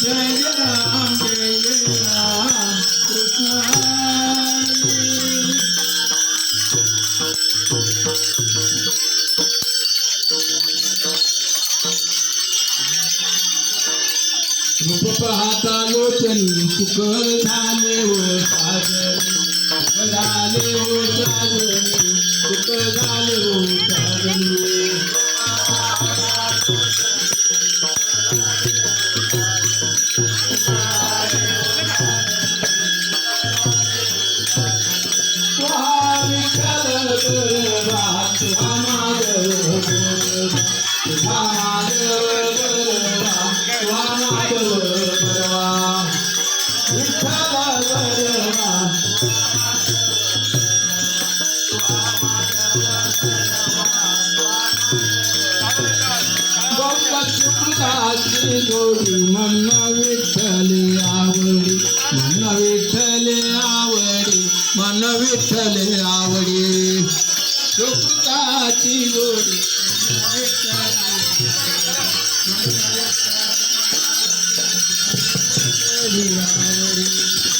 जय जय झाले हो साजनी सुख झाले हो सुख झाले विठ्ठल बरवा तुहा मन विठ्ठले आवडी. सुकृताची जोडी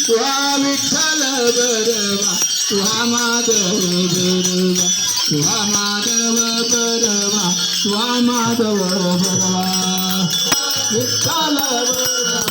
तुहा विठ्ठल बरवा तुहा माधव बरवा तुहा माधव बरवा तुहा माधव बरवा. विठ्ठल बरवा.